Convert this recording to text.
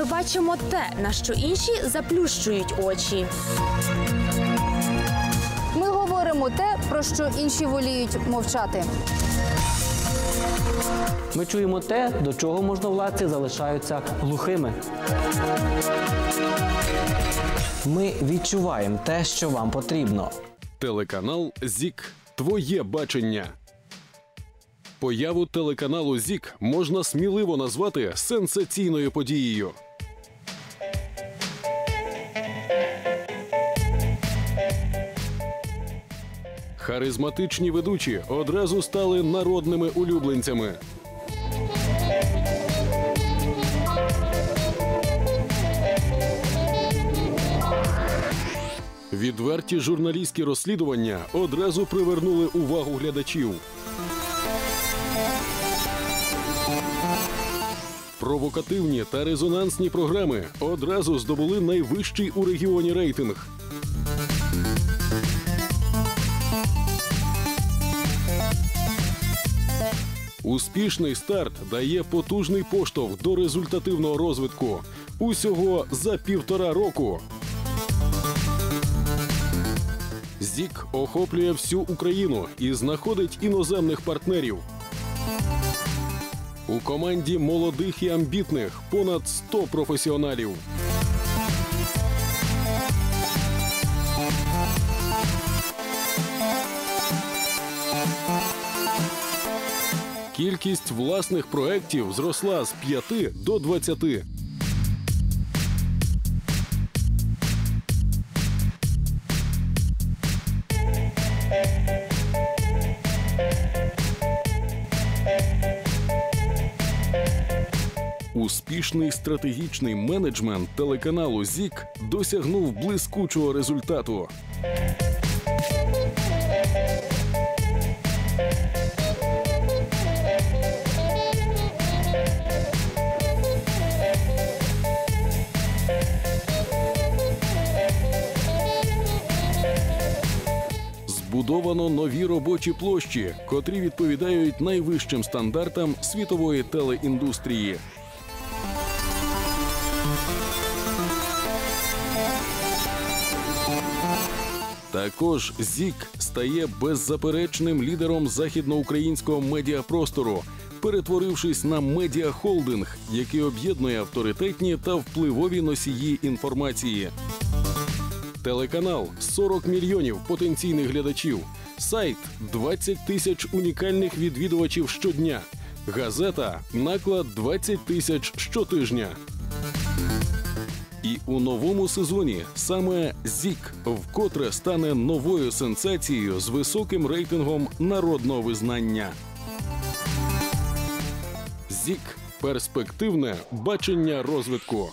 ми бачимо те, на що інші заплющують очі. Ми говоримо те, про що інші воліють мовчати. Ми чуємо те, до чого можновладці залишаються глухими. Ми відчуваємо те, що вам потрібно. Телеканал ЗІК. Твоє бачення. Появу телеканалу ЗІК можна сміливо назвати сенсаційною подією. Харизматичні ведучі одразу стали народними улюбленцями. Відверті журналістські розслідування одразу привернули увагу глядачів. Провокативні та резонансні програми одразу здобули найвищий у регіоні рейтинг. Успішний старт дає потужний поштовх до результативного розвитку. Усього за півтора року. ЗІК охоплює всю Україну і знаходить іноземних партнерів. У команді молодих і амбітних понад 100 професіоналів. Кількість власних проєктів зросла з 5 до 20. Успішний стратегічний менеджмент телеканалу ЗІК досягнув блискучого результату. Збудовано нові робочі площі, котрі відповідають найвищим стандартам світової телеіндустрії. Також ЗІК стає беззаперечним лідером західноукраїнського медіапростору, перетворившись на медіахолдинг, який об'єднує авторитетні та впливові носії інформації. Телеканал 40 мільйонів потенційних глядачів, сайт 20 тисяч унікальних відвідувачів щодня, газета наклад 20 тисяч щотижня. І у новому сезоні саме ЗІК вкотре стане новою сенсацією з високим рейтингом народного визнання. ЗІК перспективне бачення розвитку.